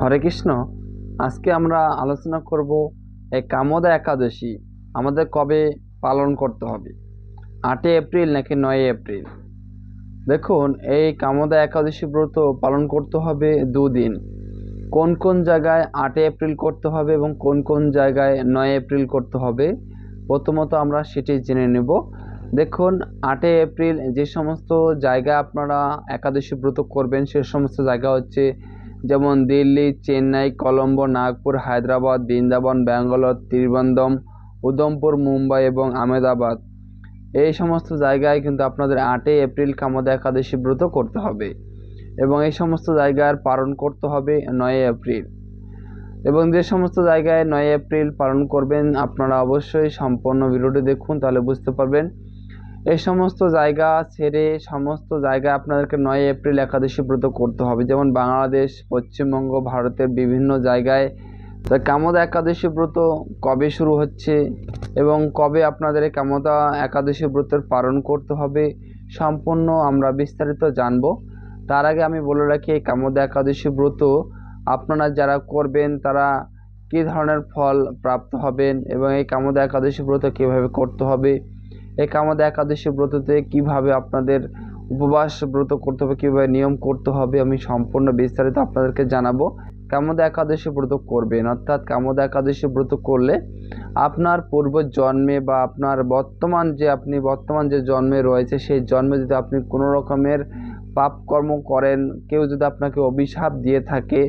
হরে কৃষ্ণ। আজকে আমরা আলোচনা করব এই কামদা একাদশী আমাদের কবে পালন করতে হবে? আটই এপ্রিল নাকি নয় এপ্রিল? দেখুন, এই কামদা একাদশী ব্রত পালন করতে হবে দুদিন। কোন কোন জায়গায় আটই এপ্রিল করতে হবে এবং কোন কোন জায়গায় নয় এপ্রিল করতে হবে? প্রথমত আমরা সেটি জেনে নেব। দেখুন, আটই এপ্রিল যে সমস্ত জায়গায় আপনারা একাদশী ব্রত করবেন, সে সমস্ত জায়গা হচ্ছে যেমন দিল্লি, চেন্নাই, কলম্বো, নাগপুর, হায়দ্রাবাদ, বৃন্দাবন, ব্যাঙ্গালোর ত্রিবন্দম উদমপুর মুম্বাই এবং আহমেদাবাদ। এই সমস্ত জায়গায় কিন্তু আপনাদের আটই এপ্রিল কামদা একাদশী ব্রত করতে হবে এবং এই সমস্ত জায়গার পালন করতে হবে নয় এপ্রিল। এবং যে সমস্ত জায়গায় নয় এপ্রিল পালন করবেন, আপনারা অবশ্যই সম্পূর্ণ ভিডিওটি দেখুন, তাহলে বুঝতে পারবেন এই সমস্ত জায়গা ছেড়ে সমস্ত জায়গায় আপনাদেরকে নয় এপ্রিল একাদশী ব্রত করতে হবে। যেমন বাংলাদেশ, পশ্চিমবঙ্গ, ভারতের বিভিন্ন জায়গায়। তা কামদা একাদশী ব্রত কবে শুরু হচ্ছে এবং কবে আপনাদের এই কামদা একাদশী ব্রতের পালন করতে হবে সম্পূর্ণ আমরা বিস্তারিত জানব। তার আগে আমি বলে রাখি, এই কামদা একাদশী ব্রত আপনারা যারা করবেন, তারা কী ধরনের ফল প্রাপ্ত হবেন এবং এই কামদা একাদশী ব্রত কীভাবে করতে হবে এই কামদা একাদশী ব্রততে কীভাবে আপনাদের উপবাস ব্রত করতে হবে, কীভাবে নিয়ম করতে হবে, আমি সম্পূর্ণ বিস্তারিত আপনাদেরকে জানাব। কামদা একাদশী ব্রত করবেন, অর্থাৎ কামদা একাদশী ব্রত করলে আপনার পূর্ব জন্মে বা আপনার বর্তমান যে আপনি বর্তমান যে জন্মে রয়েছে, সেই জন্মে যদি আপনি কোনো রকমের পাপ কর্ম করেন, কেউ যদি আপনাকে অভিশাপ দিয়ে থাকে,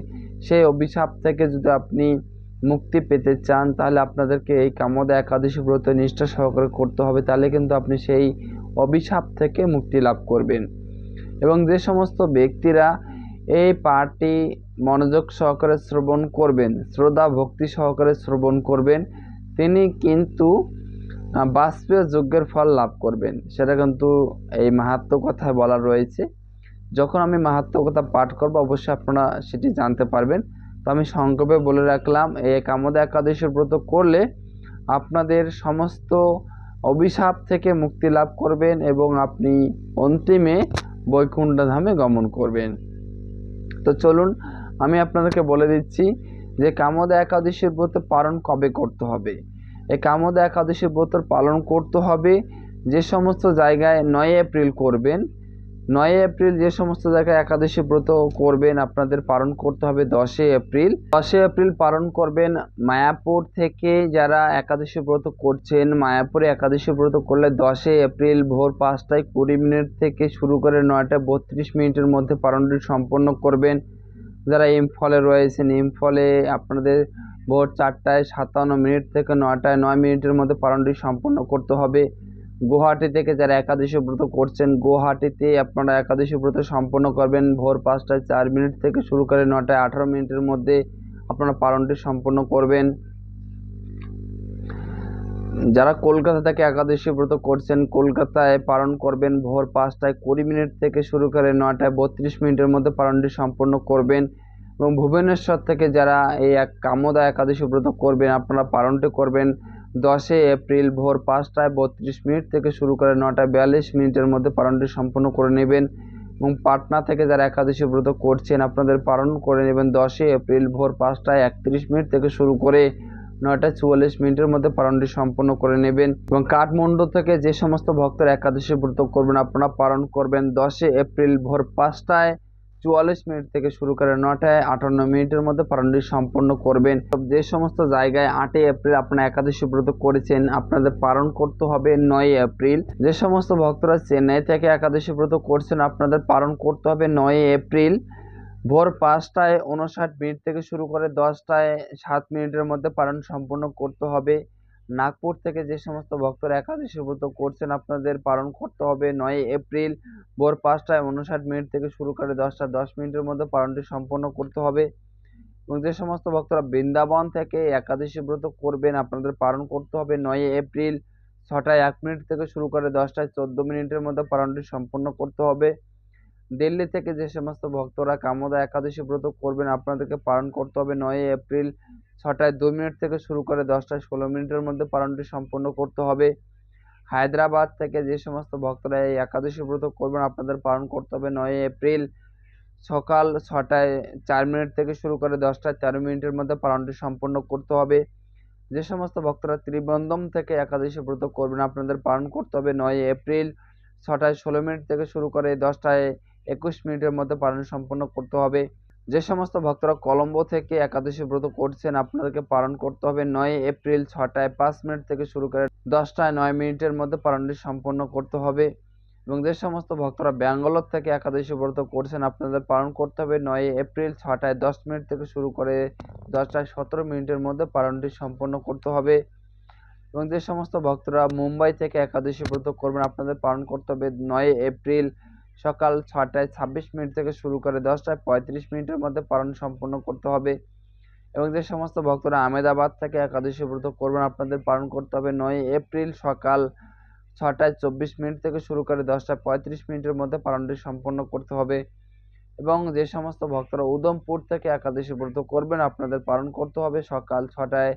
সেই অভিশাপ থেকে যদি আপনি মুক্তি পেতে চান, তাহলে আপনাদেরকে এই কামদা একাদশী ব্রত নিষ্ঠা সহকারে করতে হবে, তাহলে কিন্তু আপনি সেই অভিশাপ থেকে মুক্তি লাভ করবেন। এবং যে সমস্ত ব্যক্তিরা এই পাঠটি মনোযোগ সহকারে শ্রবণ করবেন, শ্রদ্ধা ভক্তি সহকারে শ্রবণ করবেন, তিনি কিন্তু বাষ্পীয় যজ্ঞের ফল লাভ করবেন। সেটা কিন্তু এই মাহাত্ম কথায় বলা রয়েছে। যখন আমি মাহাত্ম কথা পাঠ করব, অবশ্যই আপনারা সেটি জানতে পারবেন। তো আমি সংক্ষেপে বলে রাখলাম, এই কামদা একাদশী ব্রত করলে আপনাদের সমস্ত অভিশাপ থেকে মুক্তি লাভ করবেন এবং আপনি অন্তিমে বৈকুণ্ঠ ধামে গমন করবেন। তো চলুন, আমি আপনাদেরকে বলে দিচ্ছি যে কামদা একাদশীর ব্রত পালন কবে করতে হবে। এই কামদা একাদশী ব্রত পালন করতে হবে যে সমস্ত জায়গায় নয় এপ্রিল করবেন নয় এপ্রিল যে সমস্ত জায়গায় একাদশী ব্রত করবেন আপনাদের পালন করতে হবে দশই এপ্রিল। দশই এপ্রিল পালন করবেন মায়াপুর থেকে যারা একাদশী ব্রত করছেন, মায়াপুরে একাদশী ব্রত করলে দশই এপ্রিল ভোর পাঁচটায় কুড়ি মিনিট থেকে শুরু করে নয়টা বত্রিশ মিনিটের মধ্যে পালনটি সম্পন্ন করবেন। যারা ইমফলে রয়েছেন ইমফলে আপনাদের ভোর চারটায় সাতান্ন মিনিট থেকে নয়টায় নয় মিনিটের মধ্যে পালনটি সম্পন্ন করতে হবে। গুয়াহাটি থেকে যারা একাদশী ব্রত করছেন, গুয়াহাটিতে আপনারা একাদশী ব্রত সম্পন্ন করবেন। ভোর পাঁচটায় চার মিনিট থেকে শুরু করে নটায় আঠারো মিনিটের মধ্যে আপনারা পালনটি সম্পন্ন করবেন। যারা কলকাতা থেকে একাদশী ব্রত করছেন, কলকাতায় পালন করবেন। ভোর পাঁচটায় কুড়ি মিনিট থেকে শুরু করে নটায় বত্রিশ মিনিটের মধ্যে পালনটি সম্পন্ন করবেন। এবং ভুবনেশ্বর থেকে যারা এই এক কামদা একাদশী ব্রত করবেন, আপনারা পালনটি করবেন। দশই এপ্রিল ভোর পাঁচটায় বত্রিশ মিনিট থেকে শুরু করে নটায় বিয়াল্লিশ মিনিটের মধ্যে পালনটি সম্পন্ন করে নেবেন এবং পাটনা থেকে যারা একাদশী ব্রত করছেন, আপনাদের পালন করে নেবেন দশই এপ্রিল ভোর পাঁচটায় একত্রিশ মিনিট থেকে শুরু করে নয়টা চুয়াল্লিশ মিনিটের মধ্যে পালনটি সম্পন্ন করে নেবেন এবং কাঠমান্ডু থেকে যে সমস্ত ভক্তরা একাদশী ব্রত করবেন, আপনারা পালন করবেন দশই এপ্রিল ভোর পাঁচটায়। চুয়াল্লিশ মিনিট থেকে শুরু করে নটায় আটান্ন মিনিটের মধ্যে পারণটি সম্পন্ন করবেন। যে সমস্ত জায়গায় আটই এপ্রিল আপনারা একাদশী ব্রত করেছেন, আপনাদের পালন করতে হবে নয় এপ্রিল। যে সমস্ত ভক্তরা চেন্নাই থেকে একাদশী ব্রত করছেন, আপনাদের পালন করতে হবে নয় এপ্রিল। ভোর পাঁচটায় উনষাট মিনিট থেকে শুরু করে দশটায় সাত মিনিটের মধ্যে পালন সম্পন্ন করতে হবে। নাগপুর থেকে যে সমস্ত ভক্তরা একাদশী ব্রত করছেন, আপনাদের পালন করতে হবে। নয় এপ্রিল ভোর পাঁচটায় উনষাট মিনিট থেকে শুরু করে দশটা দশ মিনিটের মধ্যে পালনটি সম্পন্ন করতে হবে। এবং যে সমস্ত ভক্তরা বৃন্দাবন থেকে একাদশী ব্রত করবেন, আপনাদের পালন করতে হবে। নয় এপ্রিল ছটায় এক মিনিট থেকে শুরু করে দশটায় চোদ্দ মিনিটের মধ্যে পালনটি সম্পন্ন করতে হবে। দিল্লি থেকে যে সমস্ত ভক্তরা কামদা একাদশী ব্রত করবেন, আপনাদেরকে পালন করতে হবে নয় এপ্রিল ছটায় দু মিনিট থেকে শুরু করে দশটায় ষোলো মিনিটের মধ্যে পালনটি সম্পন্ন করতে হবে। হায়দ্রাবাদ থেকে যে সমস্ত ভক্তরা এই একাদশী ব্রত করবেন, আপনাদের পালন করতে হবে নয় এপ্রিল সকাল ছটায় চার মিনিট থেকে শুরু করে দশটায় তেরো মিনিটের মধ্যে পালনটি সম্পন্ন করতে হবে। যে সমস্ত ভক্তরা ত্রিবন্ধম থেকে একাদশী ব্রত করবেন, আপনাদের পালন করতে হবে নয় এপ্রিল ছটায় ষোলো মিনিট থেকে শুরু করে দশটায় একুশ মিনিটের মধ্যে পালন সম্পন্ন করতে হবে। যে সমস্ত ভক্তরা কলম্বো থেকে একাদশী ব্রত করছেন, আপনাদেরকে পালন করতে হবে নয় এপ্রিল ছটায়। পাঁচ মিনিট থেকে শুরু করে দশটায় নয় মিনিটের মধ্যে পালনটি সম্পন্ন করতে হবে। এবং যে সমস্ত ভক্তরা ব্যাঙ্গালোর থেকে একাদশী ব্রত করছেন, আপনাদের পালন করতে হবে নয় এপ্রিল ছটায়। দশ মিনিট থেকে শুরু করে দশটায় সতেরো মিনিটের মধ্যে পালনটি সম্পন্ন করতে হবে। এবং যে সমস্ত ভক্তরা মুম্বাই থেকে একাদশী ব্রত করবেন, আপনাদের পালন করতে হবে নয় এপ্রিল সকাল ছটায় ছাব্বিশ মিনিট থেকে শুরু করে দশটায় পঁয়ত্রিশ মিনিটের মধ্যে পালন সম্পন্ন করতে হবে। এবং যে সমস্ত ভক্তরা আমেদাবাদ থেকে একাদশী ব্রত করবেন, আপনাদের পালন করতে হবে। নয় এপ্রিল সকাল ছটায় চব্বিশ মিনিট থেকে শুরু করে দশটায় পঁয়ত্রিশ মিনিটের মধ্যে পালনটি সম্পন্ন করতে হবে। এবং যে সমস্ত ভক্তরা উদমপুর থেকে একাদশী ব্রত করবেন, আপনাদের পালন করতে হবে। সকাল ছটায়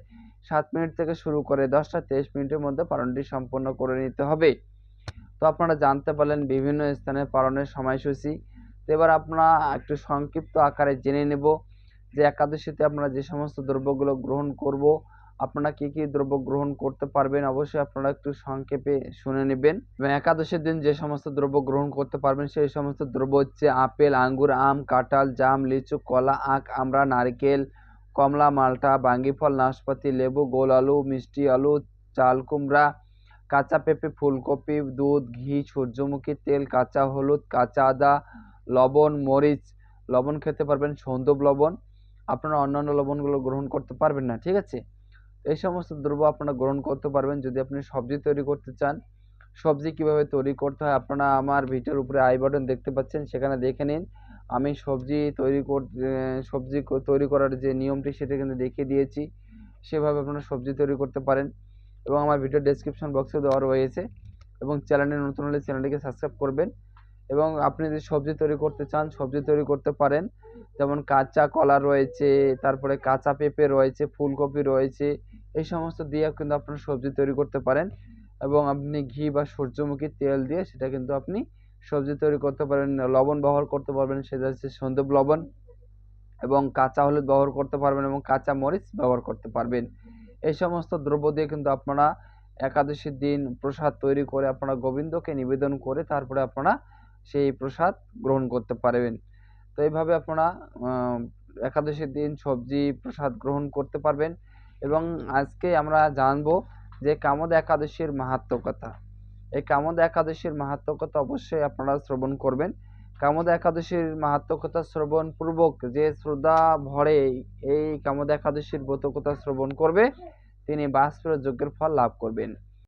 সাত মিনিট থেকে শুরু করে দশটা তেইশ মিনিটের মধ্যে পালনটি সম্পন্ন করে নিতে হবে। তো আপনারা জানতে পারলেন বিভিন্ন স্থানে পালনের সময়সূচি। তো এবার আপনারা একটু সংক্ষিপ্ত আকারে জেনে নেব যে একাদশীতে আপনারা যে সমস্ত দ্রব্যগুলো গ্রহণ করব, আপনারা কি কি দ্রব্য গ্রহণ করতে পারবেন অবশ্যই আপনারা একটু সংক্ষেপে শুনে নেবেন। এবং একাদশীর দিন যে সমস্ত দ্রব্য গ্রহণ করতে পারবেন সেই সমস্ত দ্রব্য হচ্ছে আপেল, আঙ্গুর, আম, কাঁঠাল, জাম, লিচু, কলা, আখ আমরা নারকেল, কমলা, মালটা বাঙ্গি ফল নাশপাতি, লেবু, গোল আলু, মিষ্টি আলু, চাল কুমড়া কাঁচা পেঁপে, ফুলকপি, দুধ, ঘি, সূর্যমুখী তেল, কাঁচা হলুদ, কাঁচা আদা, লবণ, মরিচ, লবণ খেতে পারবেন সন্দব লবণ। আপনারা অন্যান্য লবণগুলো গ্রহণ করতে পারবেন না, ঠিক আছে? এই সমস্ত দ্রব্য আপনারা গ্রহণ করতে পারবেন যদি আপনি সবজি তৈরি করতে চান। সবজি কীভাবে তৈরি করতে হয় আপনারা আমার ভিডিওর উপরে আই বাটন দেখতে পাচ্ছেন, সেখানে দেখে নিন। আমি সবজি তৈরি করতে সবজি তৈরি করার যে নিয়মটি সেটা কিন্তু দেখিয়ে দিয়েছি। সেভাবে আপনারা সবজি তৈরি করতে পারেন। এবং আমার ভিডিও ডেসক্রিপশন বক্সে দেওয়া রয়েছে। এবং চ্যানেলে নতুন হলে চ্যানেলটিকে সাবস্ক্রাইব করবেন। এবং আপনি যদি সবজি তৈরি করতে চান, সবজি তৈরি করতে পারেন। যেমন কাঁচা কলা রয়েছে, তারপরে কাঁচা পেঁপে রয়েছে, ফুলকপি রয়েছে, এই সমস্ত দিয়ে কিন্তু আপনারা সবজি তৈরি করতে পারেন। এবং আপনি ঘি বা সূর্যমুখী তেল দিয়ে সেটা কিন্তু আপনি সবজি তৈরি করতে পারেন, লবণ ব্যবহার করতে পারবেন, সেটা হচ্ছে সন্দব লবণ। এবং কাঁচা হলুদ ব্যবহার করতে পারবেন এবং কাঁচা মরিচ ব্যবহার করতে পারবেন। এই সমস্ত দ্রব্য দিয়ে কিন্তু আপনারা একাদশীর দিন প্রসাদ তৈরি করে আপনারা গোবিন্দকে নিবেদন করে তারপরে আপনারা সেই প্রসাদ গ্রহণ করতে পারবেন। তো এইভাবে আপনারা একাদশীর দিন সবজি প্রসাদ গ্রহণ করতে পারবেন এবং আজকে আমরা জানব যে কামদ একাদশীর মাহাত্ম কথা এই কামদ একাদশীর মাহাত্ম কথা অবশ্যই আপনারা শ্রবণ করবেন। কামদ একাদশীর মাহাত্মকতা শ্রবণ পূর্বক যে শ্রদ্ধা ভরে এই কামদ একাদশীর ব্রতকতা শ্রবণ করবে, তিনি বাষ্পের যজ্ঞের ফল লাভ করবেন।